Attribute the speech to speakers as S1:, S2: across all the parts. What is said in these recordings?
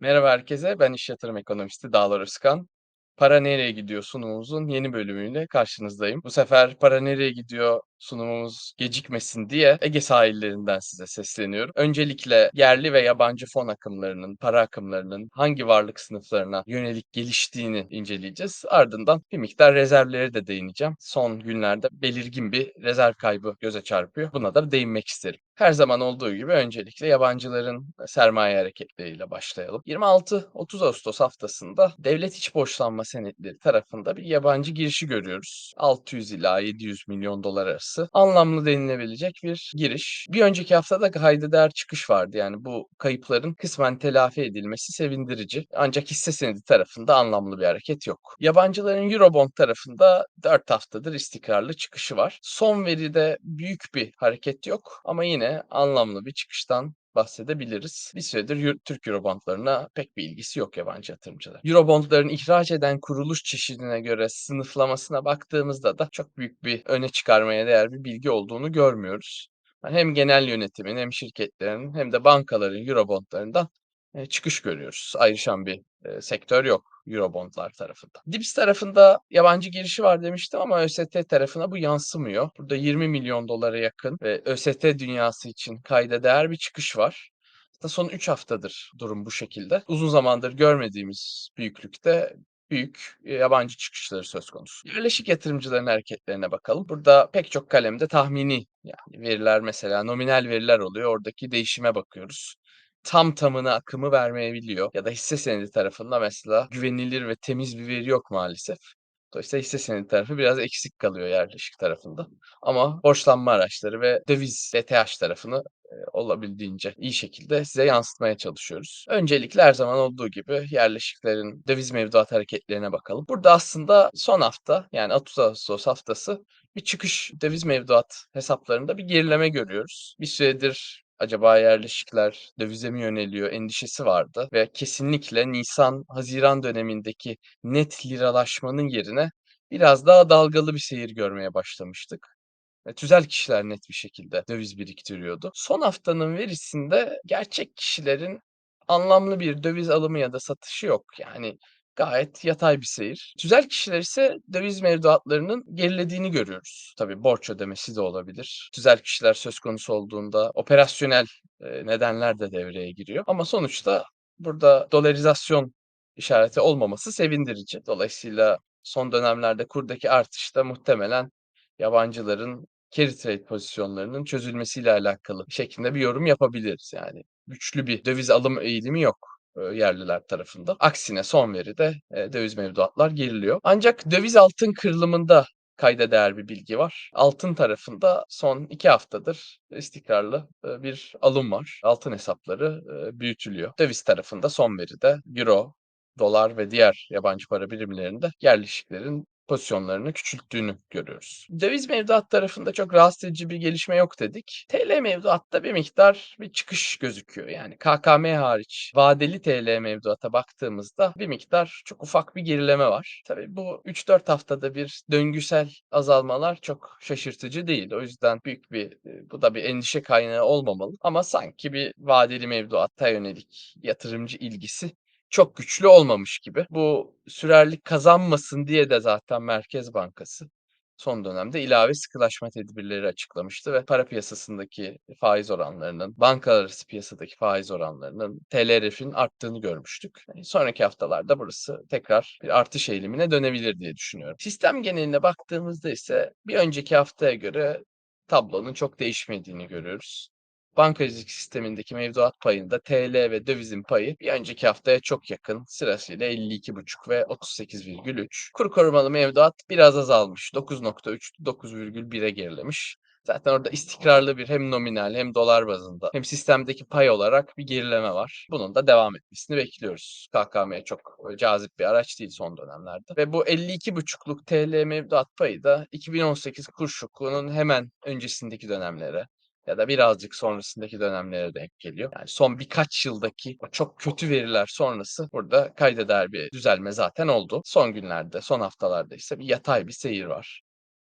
S1: Merhaba herkese, ben iş yatırım ekonomisti Dağlar Özkan. Para Nereye Gidiyor sunumumuzun yeni bölümüyle karşınızdayım. Bu sefer Para Nereye Gidiyor sunumumuz gecikmesin diye Ege sahillerinden size sesleniyorum. Öncelikle yerli ve yabancı fon akımlarının, para akımlarının hangi varlık sınıflarına yönelik geliştiğini inceleyeceğiz. Ardından bir miktar rezervlere de değineceğim. Son günlerde belirgin bir rezerv kaybı göze çarpıyor. Buna da değinmek isterim. Her zaman olduğu gibi öncelikle yabancıların sermaye hareketleriyle başlayalım. 26-30 Ağustos haftasında devlet iç borçlanma senetleri tarafında bir yabancı girişi görüyoruz. 600 ila 700 milyon dolar arası anlamlı denilebilecek bir giriş. Bir önceki haftada kayda değer çıkış vardı. Yani bu kayıpların kısmen telafi edilmesi sevindirici. Ancak hisse senedi tarafında anlamlı bir hareket yok. Yabancıların Eurobond tarafında 4 haftadır istikrarlı çıkışı var. Son veride büyük bir hareket yok ama yine anlamlı bir çıkıştan bahsedebiliriz. Bir süredir Türk Eurobondlarına pek bir ilgisi yok yabancı yatırımcılar. Eurobondların ihraç eden kuruluş çeşidine göre sınıflamasına baktığımızda da çok büyük bir öne çıkarmaya değer bir bilgi olduğunu görmüyoruz. Yani hem genel yönetimin hem şirketlerin hem de bankaların Eurobondlarından e, çıkış görüyoruz. Ayrışan bir e, sektör yok Eurobondlar tarafında. DIPS tarafında yabancı girişi var demiştim ama ÖST tarafına bu yansımıyor. Burada 20 milyon dolara yakın ve ÖST dünyası için kayda değer bir çıkış var. Aslında son 3 haftadır durum bu şekilde. Uzun zamandır görmediğimiz büyüklükte büyük yabancı çıkışları söz konusu. Yerleşik yatırımcıların hareketlerine bakalım. Burada pek çok kalemde tahmini yani veriler mesela nominal veriler oluyor. Oradaki değişime bakıyoruz tam tamına akımı vermeyebiliyor. Ya da hisse senedi tarafında mesela güvenilir ve temiz bir veri yok maalesef. Dolayısıyla hisse senedi tarafı biraz eksik kalıyor yerleşik tarafında. Ama borçlanma araçları ve döviz DTH tarafını e, olabildiğince iyi şekilde size yansıtmaya çalışıyoruz. Öncelikle her zaman olduğu gibi yerleşiklerin döviz mevduat hareketlerine bakalım. Burada aslında son hafta yani 30 Ağustos haftası bir çıkış döviz mevduat hesaplarında bir gerileme görüyoruz. Bir süredir acaba yerleşikler dövize mi yöneliyor endişesi vardı ve kesinlikle Nisan-Haziran dönemindeki net liralaşmanın yerine biraz daha dalgalı bir seyir görmeye başlamıştık. Ve tüzel kişiler net bir şekilde döviz biriktiriyordu. Son haftanın verisinde gerçek kişilerin anlamlı bir döviz alımı ya da satışı yok. Yani gayet yatay bir seyir. Tüzel kişiler ise döviz mevduatlarının gerilediğini görüyoruz. Tabii borç ödemesi de olabilir. Tüzel kişiler söz konusu olduğunda operasyonel nedenler de devreye giriyor. Ama sonuçta burada dolarizasyon işareti olmaması sevindirici. Dolayısıyla son dönemlerde kurdaki artışta muhtemelen yabancıların carry trade pozisyonlarının çözülmesiyle alakalı şeklinde bir yorum yapabiliriz yani. Güçlü bir döviz alım eğilimi yok yerliler tarafında. Aksine son veride eee, döviz mevduatlar geriliyor. Ancak döviz altın kırılımında kayda değer bir bilgi var. Altın tarafında son 2 haftadır istikrarlı eee, bir alım var. Altın hesapları büyütülüyor. Döviz tarafında son veride euro, dolar ve diğer yabancı para birimlerinde yerleşiklerin pozisyonlarını küçülttüğünü görüyoruz. Döviz mevduat tarafında çok rahatsız edici bir gelişme yok dedik. TL mevduatta bir miktar bir çıkış gözüküyor. Yani KKM hariç vadeli TL mevduata baktığımızda bir miktar çok ufak bir gerileme var. Tabii bu 3-4 haftada bir döngüsel azalmalar çok şaşırtıcı değil. O yüzden büyük bir e, bu da bir endişe kaynağı olmamalı. Ama sanki bir vadeli mevduatta yönelik yatırımcı ilgisi çok güçlü olmamış gibi. Bu sürerlik kazanmasın diye de zaten Merkez Bankası son dönemde ilave sıkılaşma tedbirleri açıklamıştı ve para piyasasındaki faiz oranlarının, bankalar arası piyasadaki faiz oranlarının TLRF'in arttığını görmüştük. Yani sonraki haftalarda burası tekrar bir artış eğilimine dönebilir diye düşünüyorum. Sistem geneline baktığımızda ise bir önceki haftaya göre tablonun çok değişmediğini görüyoruz. Bankacılık sistemindeki mevduat payında TL ve dövizin payı bir önceki haftaya çok yakın. Sırasıyla 52,5 ve 38,3. Kur korumalı mevduat biraz azalmış. 9,3, 9,1'e gerilemiş. Zaten orada istikrarlı bir hem nominal hem dolar bazında hem sistemdeki pay olarak bir gerileme var. Bunun da devam etmesini bekliyoruz. KKM çok e, cazip bir araç değil son dönemlerde. Ve bu 52,5'luk TL mevduat payı da 2018 kur şokunun hemen öncesindeki dönemlere ya da birazcık sonrasındaki dönemlere denk geliyor. Yani son birkaç yıldaki o çok kötü veriler sonrası burada kayda değer bir düzelme zaten oldu. Son günlerde, son haftalarda ise bir yatay bir seyir var.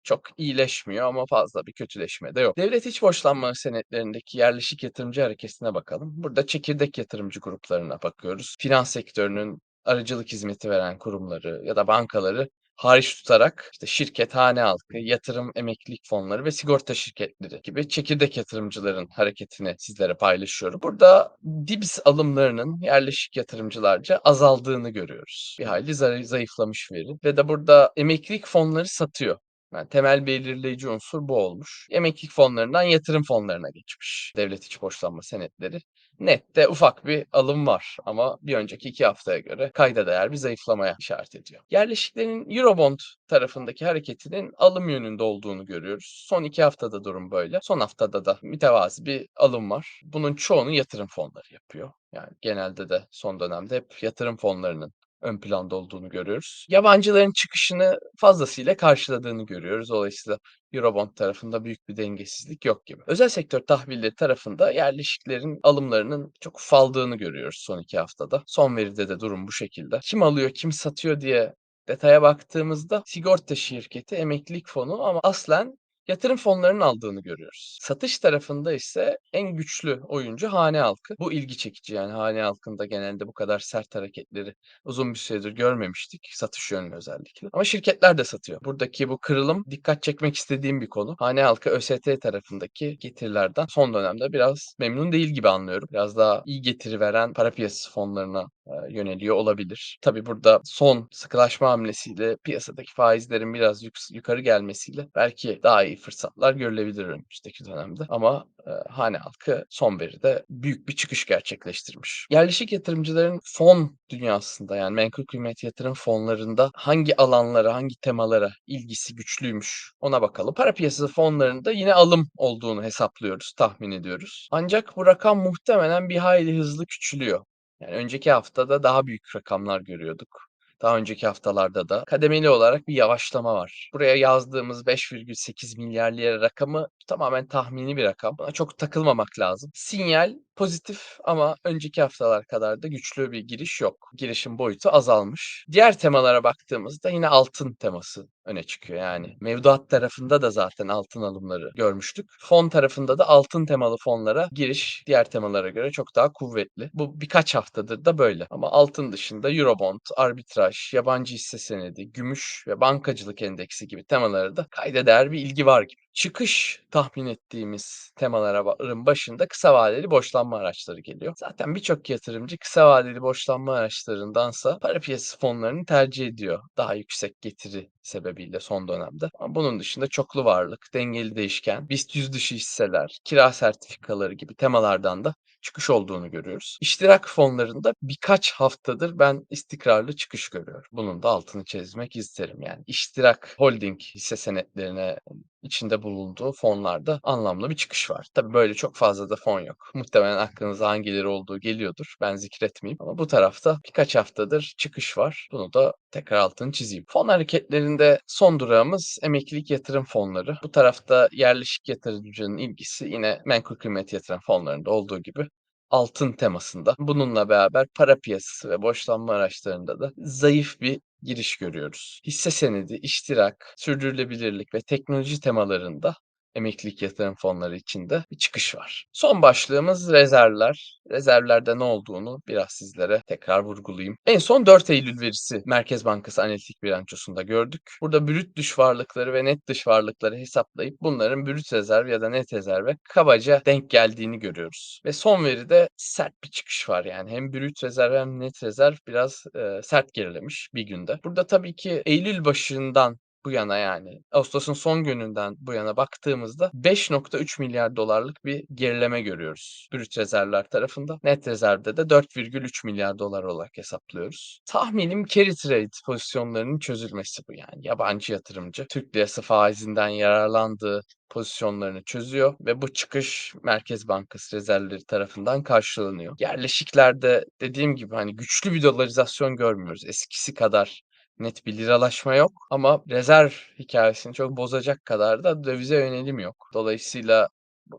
S1: çok iyileşmiyor ama fazla bir kötüleşme de yok. Devlet iç borçlanma senetlerindeki yerleşik yatırımcı hareketine bakalım. Burada çekirdek yatırımcı gruplarına bakıyoruz. Finans sektörünün aracılık hizmeti veren kurumları ya da bankaları hariç tutarak işte şirket, hane halkı, yatırım, emeklilik fonları ve sigorta şirketleri gibi çekirdek yatırımcıların hareketini sizlere paylaşıyorum. Burada DİBS alımlarının yerleşik yatırımcılarca azaldığını görüyoruz. Bir hayli zayıf- zayıflamış veri ve de burada emeklilik fonları satıyor. Yani temel belirleyici unsur bu olmuş. Emeklilik fonlarından yatırım fonlarına geçmiş devlet içi borçlanma senetleri. Nette ufak bir alım var ama bir önceki iki haftaya göre kayda değer bir zayıflamaya işaret ediyor. Yerleşiklerin Eurobond tarafındaki hareketinin alım yönünde olduğunu görüyoruz. Son iki haftada durum böyle. Son haftada da mütevazi bir alım var. Bunun çoğunu yatırım fonları yapıyor. Yani genelde de son dönemde hep yatırım fonlarının ön planda olduğunu görüyoruz. Yabancıların çıkışını fazlasıyla karşıladığını görüyoruz. Dolayısıyla Eurobond tarafında büyük bir dengesizlik yok gibi. Özel sektör tahvilleri tarafında yerleşiklerin alımlarının çok ufaldığını görüyoruz son iki haftada. Son veride de durum bu şekilde. Kim alıyor, kim satıyor diye detaya baktığımızda sigorta şirketi, emeklilik fonu ama aslen yatırım fonlarının aldığını görüyoruz. Satış tarafında ise en güçlü oyuncu hane halkı. Bu ilgi çekici yani hane halkında genelde bu kadar sert hareketleri uzun bir süredir görmemiştik. Satış yönlü özellikle. Ama şirketler de satıyor. Buradaki bu kırılım dikkat çekmek istediğim bir konu. Hane halkı ÖST tarafındaki getirilerden son dönemde biraz memnun değil gibi anlıyorum. Biraz daha iyi getiri veren para piyasası fonlarına yöneliyor olabilir. Tabii burada son sıkılaşma hamlesiyle piyasadaki faizlerin biraz yük- yukarı gelmesiyle belki daha iyi fırsatlar görülebilir önümüzdeki dönemde. Ama e, hane halkı son veride büyük bir çıkış gerçekleştirmiş. Yerleşik yatırımcıların fon dünyasında yani menkul kıymet yatırım fonlarında hangi alanlara, hangi temalara ilgisi güçlüymüş ona bakalım. Para piyasası fonlarında yine alım olduğunu hesaplıyoruz, tahmin ediyoruz. Ancak bu rakam muhtemelen bir hayli hızlı küçülüyor. Yani önceki haftada daha büyük rakamlar görüyorduk. Daha önceki haftalarda da kademeli olarak bir yavaşlama var. Buraya yazdığımız 5,8 milyar lira rakamı tamamen tahmini bir rakam. Buna çok takılmamak lazım. Sinyal pozitif ama önceki haftalar kadar da güçlü bir giriş yok. Girişin boyutu azalmış. Diğer temalara baktığımızda yine altın teması öne çıkıyor. Yani mevduat tarafında da zaten altın alımları görmüştük. Fon tarafında da altın temalı fonlara giriş diğer temalara göre çok daha kuvvetli. Bu birkaç haftadır da böyle. Ama altın dışında Eurobond, arbitraj, yabancı hisse senedi, gümüş ve bankacılık endeksi gibi temalara da kayda değer bir ilgi var gibi. Çıkış tahmin ettiğimiz temaların başında kısa vadeli borçlanma araçları geliyor. Zaten birçok yatırımcı kısa vadeli borçlanma araçlarındansa para piyasası fonlarını tercih ediyor. Daha yüksek getiri sebebiyle son dönemde. Ama bunun dışında çoklu varlık, dengeli değişken, BIST 100 dışı hisseler, kira sertifikaları gibi temalardan da çıkış olduğunu görüyoruz. İştirak fonlarında birkaç haftadır ben istikrarlı çıkış görüyorum. Bunun da altını çizmek isterim yani. İştirak holding hisse senetlerine içinde bulunduğu fonlarda anlamlı bir çıkış var. Tabii böyle çok fazla da fon yok. Muhtemelen aklınıza hangileri olduğu geliyordur. Ben zikretmeyeyim ama bu tarafta birkaç haftadır çıkış var. Bunu da tekrar altını çizeyim. Fon hareketlerinde son durağımız emeklilik yatırım fonları. Bu tarafta yerleşik yatırımcının ilgisi yine menkul kıymet yatırım fonlarında olduğu gibi altın temasında. Bununla beraber para piyasası ve borçlanma araçlarında da zayıf bir giriş görüyoruz. Hisse senedi, iştirak, sürdürülebilirlik ve teknoloji temalarında emeklilik yatırım fonları içinde bir çıkış var. Son başlığımız rezervler. Rezervlerde ne olduğunu biraz sizlere tekrar vurgulayayım. En son 4 Eylül verisi Merkez Bankası analitik bilançosunda gördük. Burada brüt dış varlıkları ve net dış varlıkları hesaplayıp bunların brüt rezerv ya da net rezerve kabaca denk geldiğini görüyoruz. Ve son veride sert bir çıkış var yani. Hem brüt rezerv hem net rezerv biraz e, sert gerilemiş bir günde. Burada tabii ki Eylül başından bu yana yani Ağustos'un son gününden bu yana baktığımızda 5.3 milyar dolarlık bir gerileme görüyoruz brüt rezervler tarafında. Net rezervde de 4,3 milyar dolar olarak hesaplıyoruz. Tahminim carry trade pozisyonlarının çözülmesi bu yani. Yabancı yatırımcı Türk lirası faizinden yararlandığı pozisyonlarını çözüyor ve bu çıkış Merkez Bankası rezervleri tarafından karşılanıyor. Yerleşiklerde dediğim gibi hani güçlü bir dolarizasyon görmüyoruz. Eskisi kadar net bir liralaşma yok ama rezerv hikâyesini çok bozacak kadar da dövize yönelim yok. Dolayısıyla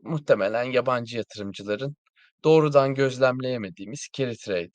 S1: muhtemelen yabancı yatırımcıların doğrudan gözlemleyemediğimiz carry trade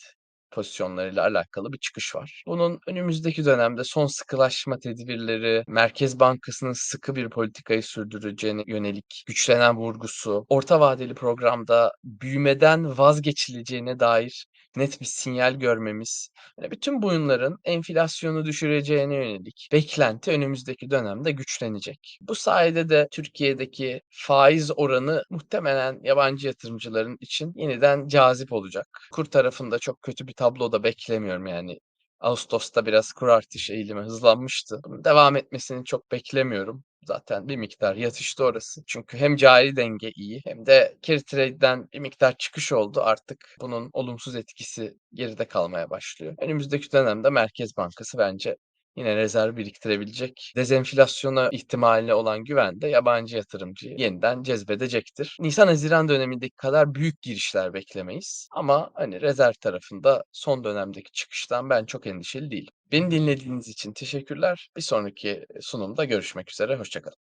S1: pozisyonlarıyla alakalı bir çıkış var. Bunun önümüzdeki dönemde son sıkılaşma tedbirleri, Merkez Bankası'nın sıkı bir politikayı sürdüreceğine yönelik güçlenen vurgusu, orta vadeli programda büyümeden vazgeçileceğine dair net bir sinyal görmemiz, hani bütün bunların enflasyonu düşüreceğine yönelik beklenti önümüzdeki dönemde güçlenecek. Bu sayede de Türkiye'deki faiz oranı muhtemelen yabancı yatırımcıların için yeniden cazip olacak. Kur tarafında çok kötü bir tablo da beklemiyorum yani. Ağustos'ta biraz kur artış eğilimi hızlanmıştı. Devam etmesini çok beklemiyorum. Zaten bir miktar yatıştı orası. Çünkü hem cari denge iyi hem de carry trade'den bir miktar çıkış oldu. Artık bunun olumsuz etkisi geride kalmaya başlıyor. Önümüzdeki dönemde Merkez Bankası bence yine rezerv biriktirebilecek. Dezenflasyona ihtimaline olan güven de yabancı yatırımcıyı yeniden cezbedecektir. Nisan-Haziran dönemindeki kadar büyük girişler beklemeyiz. Ama hani rezerv tarafında son dönemdeki çıkıştan ben çok endişeli değilim. Beni dinlediğiniz için teşekkürler. Bir sonraki sunumda görüşmek üzere. Hoşça kalın.